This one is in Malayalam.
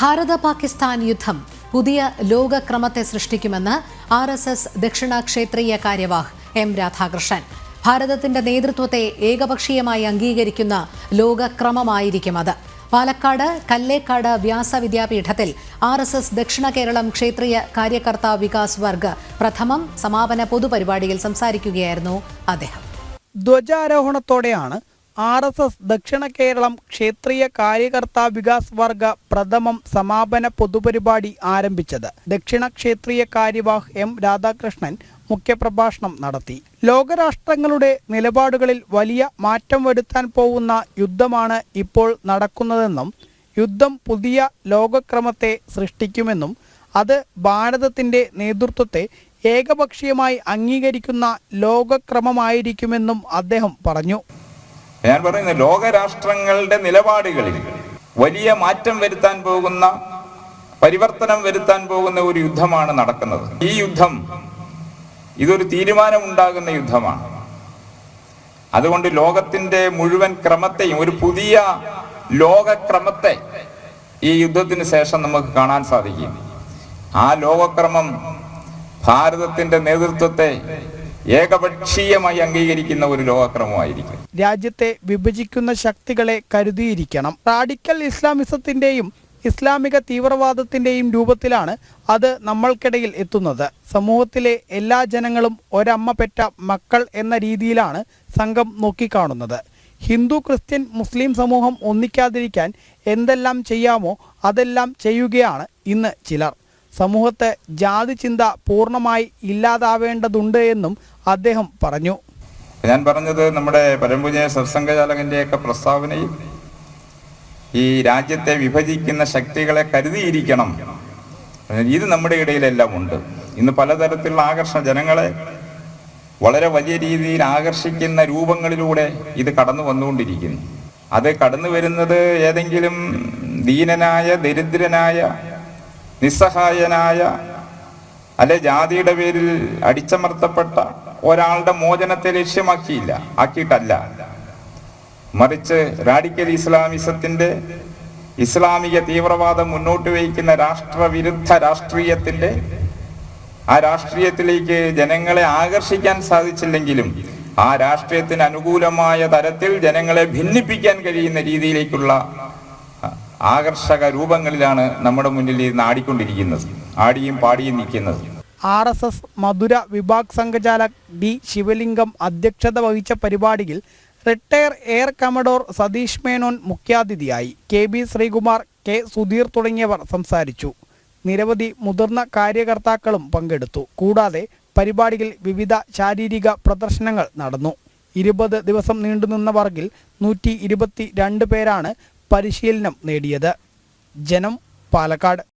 ഭാരത പാകിസ്ഥാൻ യുദ്ധം പുതിയ ലോകക്രമത്തെ സൃഷ്ടിക്കുമെന്ന് ആർ എസ് എസ് ദക്ഷിണ ക്ഷേത്രീയ കാര്യവാഹ് എം രാധാകൃഷ്ണൻ. ഭാരതത്തിന്റെ നേതൃത്വത്തെ ഏകപക്ഷീയമായി അംഗീകരിക്കുന്ന ലോകക്രമമായിരിക്കും അത്. Palakkad Kallekkad Vyasa വിദ്യാപീഠത്തിൽ R S S Dakshina Keralam ക്ഷേത്രീയ കാര്യകർത്ത Vikas വർഗ് പ്രഥമം സമാപന പൊതുപരിപാടിയിൽ സംസാരിക്കുകയായിരുന്നു അദ്ദേഹം. ധ്വജാരോഹണത്തോടെയാണ് ആർ എസ് എസ് ദക്ഷിണ കേരളം ക്ഷേത്രീയ കാര്യകർത്ത വികാസ് വർഗ പ്രഥമം സമാപന പൊതുപരിപാടി ആരംഭിച്ചത്. ദക്ഷിണ ക്ഷേത്രീയ കാര്യവാഹ് എം രാധാകൃഷ്ണൻ മുഖ്യപ്രഭാഷണം നടത്തി. ലോകരാഷ്ട്രങ്ങളുടെ നിലപാടുകളിൽ വലിയ മാറ്റം വരുത്താൻ പോകുന്ന യുദ്ധമാണ് ഇപ്പോൾ നടക്കുന്നതെന്നും യുദ്ധം പുതിയ ലോകക്രമത്തെ സൃഷ്ടിക്കുമെന്നും അത് ഭാരതത്തിന്റെ നേതൃത്വത്തെ ഏകപക്ഷീയമായി അംഗീകരിക്കുന്ന ലോകക്രമമായിരിക്കുമെന്നും അദ്ദേഹം പറഞ്ഞു. ഞാൻ പറയുന്നത് ലോകരാഷ്ട്രങ്ങളുടെ നിലപാടുകളിൽ വലിയ മാറ്റം വരുത്താൻ പോകുന്ന പരിവർത്തനം വരുത്താൻ പോകുന്ന ഒരു യുദ്ധമാണ് നടക്കുന്നത്. ഈ യുദ്ധം ഇതൊരു തീരുമാനമുണ്ടാകുന്ന യുദ്ധമാണ്. അതുകൊണ്ട് ലോകത്തിന്റെ മുഴുവൻ ക്രമത്തെയും ഒരു പുതിയ ലോകക്രമത്തെ ഈ യുദ്ധത്തിന് ശേഷം നമുക്ക് കാണാൻ സാധിക്കും. ആ ലോകക്രമം ഭാരതത്തിന്റെ നേതൃത്വത്തെ ഏകപക്ഷീയമായി അംഗീകരിക്കുന്ന ഒരു ലോകക്രമമായിരിക്കും. രാജ്യത്തെ വിഭജിക്കുന്ന ശക്തികളെ കരുതിയിരിക്കണം. റാഡിക്കൽ ഇസ്ലാമിസത്തിന്റെയും ഇസ്ലാമിക തീവ്രവാദത്തിന്റെയും രൂപത്തിലാണ് അത് നമ്മൾക്കിടയിൽ എത്തുന്നത്. സമൂഹത്തിലെ എല്ലാ ജനങ്ങളും ഒരമ്മ പെറ്റ മക്കൾ എന്ന രീതിയിലാണ് സംഘം നോക്കിക്കാണുന്നത്. ഹിന്ദു ക്രിസ്ത്യൻ മുസ്ലിം സമൂഹം ഒന്നിക്കാതിരിക്കാൻ എന്തെല്ലാം ചെയ്യാമോ അതെല്ലാം ചെയ്യുകയാണ് ഇന്ന് ചിലർ. സമൂഹത്തെ ജാതി ചിന്ത പൂർണമായി ഇല്ലാതാവേണ്ടതുണ്ട് എന്നും അദ്ദേഹം പറഞ്ഞു. ഞാൻ പറഞ്ഞത് നമ്മുടെ പരമ്പൂജ സത്സംഗചാലകന്റെയൊക്കെ പ്രസ്താവനയിൽ ഈ രാജ്യത്തെ വിഭജിക്കുന്ന ശക്തികളെ കരുതിയിരിക്കണം. ഇത് നമ്മുടെ ഇടയിലെല്ലാം ഉണ്ട്. ഇന്ന് പലതരത്തിലുള്ള ആകർഷണ ജനങ്ങളെ വളരെ വലിയ രീതിയിൽ ആകർഷിക്കുന്ന രൂപങ്ങളിലൂടെ ഇത് കടന്നു വന്നുകൊണ്ടിരിക്കുന്നു. അത് കടന്നു വരുന്നത് ഏതെങ്കിലും ദീനനായ ദരിദ്രനായ നിസ്സഹായനായ അല്ലെ ജാതിയുടെ പേരിൽ അടിച്ചമർത്തപ്പെട്ട ഒരാളുടെ മോചനത്തെ ലക്ഷ്യമാക്കിയില്ല ആക്കിയിട്ടല്ല. മറിച്ച് റാഡിക്കൽ ഇസ്ലാമിസത്തിന്റെ ഇസ്ലാമിക തീവ്രവാദം മുന്നോട്ട് വയ്ക്കുന്ന രാഷ്ട്രവിരുദ്ധ രാഷ്ട്രീയത്തിന്റെ ആ രാഷ്ട്രീയത്തിലേക്ക് ജനങ്ങളെ ആകർഷിക്കാൻ സാധിച്ചില്ലെങ്കിലും ആ രാഷ്ട്രീയത്തിന് അനുകൂലമായ തരത്തിൽ ജനങ്ങളെ ഭിന്നിപ്പിക്കാൻ കഴിയുന്ന രീതിയിലേക്കുള്ള ആകർഷക രൂപങ്ങളിലാണ് നമ്മുടെ മുന്നിൽ ഇന്ന് ആടിക്കൊണ്ടിരിക്കുന്നത് ആടിയും പാടിയും നിൽക്കുന്നത്. ആർ എസ് എസ് മധുര വിഭാഗ് സംഘചാലക് ഡി ശിവലിംഗം അധ്യക്ഷത വഹിച്ച പരിപാടിയിൽ retired air commodore Satheesh Menon മുഖ്യാതിഥിയായി. K B Sreekumar K Sudheer തുടങ്ങിയവർ സംസാരിച്ചു. നിരവധി മുതിർന്ന കാര്യകർത്താക്കളും പങ്കെടുത്തു. കൂടാതെ പരിപാടിയിൽ വിവിധ ശാരീരിക പ്രദർശനങ്ങൾ നടന്നു. ഇരുപത് ദിവസം നീണ്ടുനിന്ന വർഗിൽ നൂറ്റി ഇരുപത്തി രണ്ട് പേരാണ് പരിശീലനം നേടിയത്. ജനം പാലക്കാട്.